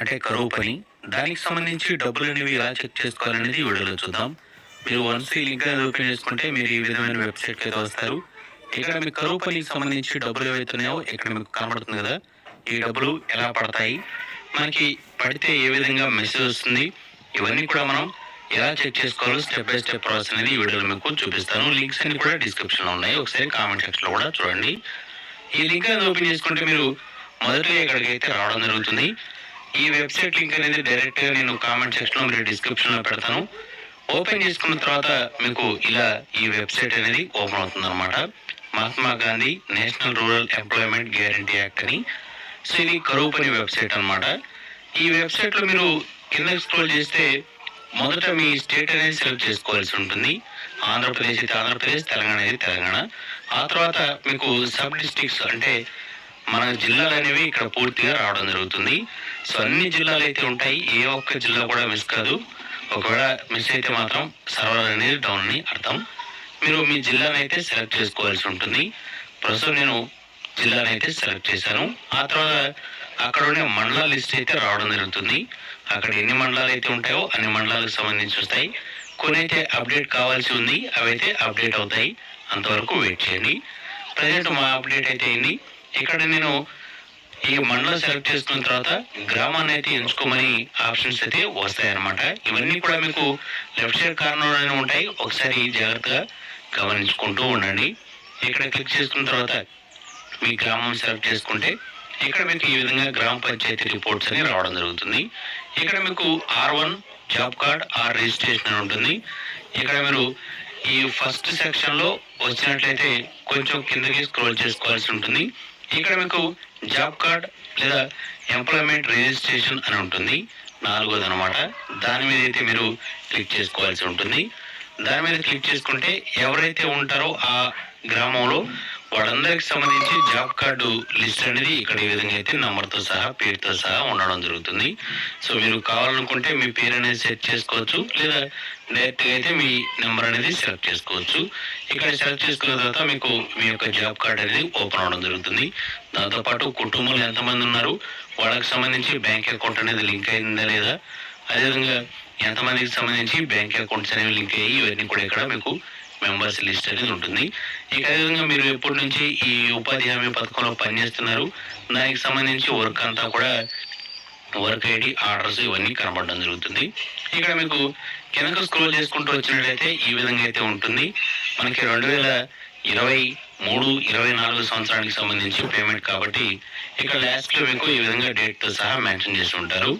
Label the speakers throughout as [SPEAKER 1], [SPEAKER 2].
[SPEAKER 1] అంటే కరువు పని. దానికి సంబంధించి డబ్బులు అనేవి ఎలా చెక్ చేసుకోవాలనేది వీడియోలో చూద్దాం. మీరు వన్స్ ఈ లింక్ అనేది ఓపెన్ చేసుకుంటే మీరు ఈ విధమైన వెబ్సైట్కి అయితే వస్తారు. ఇక్కడ మీ కరువు పనికి సంబంధించి డబ్బులు ఏవైతే ఉన్నాయో ఇక్కడ మీకు కనబడుతుంది కదా. ఈ డబ్బులు ఎలా పడతాయి? మనకి పడితే ఏ విధంగా మెసేజ్ వస్తుంది? ఇవన్నీ కూడా మనం ఎలా చెక్ చేసుకోవాలో స్టెప్ బై స్టెప్ ప్రాసెస్ అనేది ఈ వీడియోలో మీకు చూపిస్తాను. లింక్స్ అన్ని కూడా డిస్క్రిప్షన్లో ఉన్నాయి. ఒకసారి కామెంట్ సెక్షన్లో కూడా చూడండి. ఈ లింక్ అనేది ఓపెన్ చేసుకుంటే మీరు మొదట ఇక్కడికి అయితే రావడం జరుగుతుంది. ఈ వెబ్సైట్ లింక్ అనేది డైరెక్ట్గా నేను కామెంట్ సెక్షన్లో డిస్క్రిప్షన్లో పెడతాను. ఓపెన్ చేసుకున్న తర్వాత మీకు ఇలా ఈ వెబ్సైట్ అనేది ఓపెన్ అవుతుంది అనమాట Mahatma Gandhi national rural employment guarantee act అని. సో ఇది కరువు పని వెబ్సైట్ అనమాట ఈ వెబ్సైట్లో మీరు కింద స్క్రోల్ చేస్తే మొదట మీ స్టేట్ అనేది సెలెక్ట్ చేసుకోవాల్సి ఉంటుంది. ఆంధ్రప్రదేశ్ అయితే ఆంధ్రప్రదేశ్ తెలంగాణ అయితే తెలంగాణ. ఆ తర్వాత మీకు సబ్ డిస్ట్రిక్ట్స్ అంటే మన జిల్లాలు అనేవి ఇక్కడ పూర్తిగా రావడం జరుగుతుంది. సో అన్ని జిల్లాలు అయితే ఉంటాయి ఏ ఒక్క జిల్లా కూడా మిస్ కాదు. ఒకవేళ మిస్ అయితే మాత్రం సర్వర్ అనేది డౌన్ అని అర్థం. మీరు మీ జిల్లాను అయితే సెలెక్ట్ చేసుకోవాల్సి ఉంటుంది. ప్రస్తుతం నేను జిల్లాను అయితే సెలెక్ట్ చేశాను. ఆ తర్వాత అక్కడ ఉండే మండల లిస్ట్ అయితే రావడం జరుగుతుంది. అక్కడ ఎన్ని మండలాలు అయితే ఉంటాయో అన్ని మండలాలకు సంబంధించి వస్తాయి. కొన్ని అయితే అప్డేట్ కావాల్సి ఉంది అవి అయితే అప్డేట్ అవుతాయి. అంతవరకు వెయిట్ చేయండి. ప్రజెంట్ మా అప్డేట్ అయితే అయింది ఇక్కడ నేను ఈ మండలం సెలెక్ట్ చేసుకున్న తర్వాత గ్రామాన్ని అయితే ఎంచుకోమని ఆప్షన్స్ అయితే వస్తాయన్నమాట. ఇవన్నీ కూడా మీకు లెఫ్ట్ సైడ్ కార్నర్లోనే ఉంటాయి. ఒకసారి జాగ్రత్తగా గమనించుకుంటూ ఉండండి. ఇక్కడ క్లిక్ చేసుకున్న తర్వాత మీ గ్రామం సెలెక్ట్ చేసుకుంటే ఇక్కడ మీకు ఈ విధంగా గ్రామ పంచాయతీ రిపోర్ట్స్ అని రావడం జరుగుతుంది. ఇక్కడ మీకు R one job card R registration అని ఉంటుంది. ఇక్కడ మీరు ఈ ఫస్ట్ సెక్షన్లో వచ్చినట్లయితే కొంచెం కిందకి స్క్రోల్ చేసుకోవాల్సి ఉంటుంది. ఇక్కడ మీకు జాబ్ కార్డ్ లేదా ఎంప్లాయ్మెంట్ రిజిస్ట్రేషన్ అని ఉంటుంది. నాలుగోది అనమాట దాని మీద అయితే మీరు క్లిక్ చేసుకోవాల్సి ఉంటుంది. దాని మీద క్లిక్ చేసుకుంటే ఎవరైతే ఉంటారో ఆ గ్రామంలో వాళ్ళందరికి సంబంధించి జాబ్ కార్డు లిస్ట్ అనేది ఇక్కడ ఈ విధంగా అయితే నంబర్తో సహా పేరుతో సహా ఉండడం జరుగుతుంది. సో మీరు కావాలనుకుంటే మీ పేరు అనేది సెట్ చేసుకోవచ్చు లేదా డైరెక్ట్గా అయితే మీ నెంబర్ అనేది సెలెక్ట్ చేసుకోవచ్చు. ఇక్కడ సెలెక్ట్ చేసుకున్న తర్వాత మీకు మీ యొక్క జాబ్ కార్డ్ అనేది ఓపెన్ అవడం జరుగుతుంది. దాంతో పాటు కుటుంబంలో ఎంతమంది ఉన్నారు వాళ్ళకి సంబంధించి బ్యాంక్ అకౌంట్ అనేది లింక్ అయిందా లేదా? అదేవిధంగా ఎంతమందికి సంబంధించి బ్యాంక్ అకౌంట్స్ అనేవి లింక్ అయ్యి ఇవన్నీ కూడా ఇక్కడ మీకు మెంబర్స్ లిస్ట్ అనేది ఉంటుంది. ఇక అదేవిధంగా మీరు ఎప్పటి నుంచి ఈ ఉపాధి హామీ పథకంలో పనిచేస్తున్నారు? దానికి సంబంధించి వర్క్ అంతా కూడా వర్క్ ఐడి ఆర్డర్స్ ఇవన్నీ కనబడడం జరుగుతుంది. ఇక్కడ మీకు కిందకు స్క్రోల్ చేసుకుంటూ వచ్చినట్లయితే ఈ విధంగా అయితే ఉంటుంది. మనకి రెండు వేల ఇరవై మూడు ఇరవై నాలుగు సంవత్సరానికి సంబంధించి పేమెంట్ కాబట్టి ఇక్కడ లాస్ట్లో మీకు ఈ విధంగా డేట్తో సహా మెన్షన్ చేసి ఉంటారు.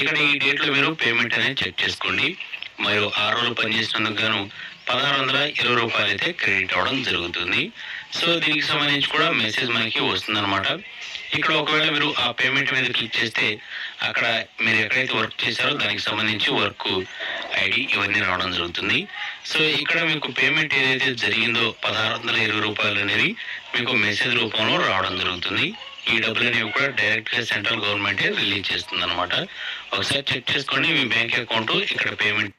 [SPEAKER 1] ఇక్కడ ఈ డేట్లో మీరు పేమెంట్ అనేది చెక్ చేసుకోండి. మరియు ఆరు రోజులు పనిచేసినందుకు గాను పదహారు వందల ఇరవై రూపాయలు అయితే క్రెడిట్ అవ్వడం జరుగుతుంది. సో దీనికి సంబంధించి కూడా మెసేజ్ మనకి వస్తుందన్నమాట. ఇక్కడ ఒకవేళ మీరు ఆ పేమెంట్ మీద క్లిక్ చేస్తే అక్కడ మీరు ఎక్కడైతే వర్క్ చేశారో దానికి సంబంధించి వర్క్ ఐడి ఇవన్నీ రావడం జరుగుతుంది. సో ఇక్కడ మీకు పేమెంట్ ఏదైతే జరిగిందో పదహారు వందల ఇరవై రూపాయలు అనేది మీకు మెసేజ్ రూపంలో రావడం జరుగుతుంది. ఈ డబ్బులు అనేవి కూడా డైరెక్ట్గా సెంట్రల్ గవర్నమెంటే రిలీజ్ చేస్తుంది అనమాట ఒకసారి చెక్ చేసుకోండి మీ బ్యాంక్ అకౌంట్ ఇక్కడ పేమెంట్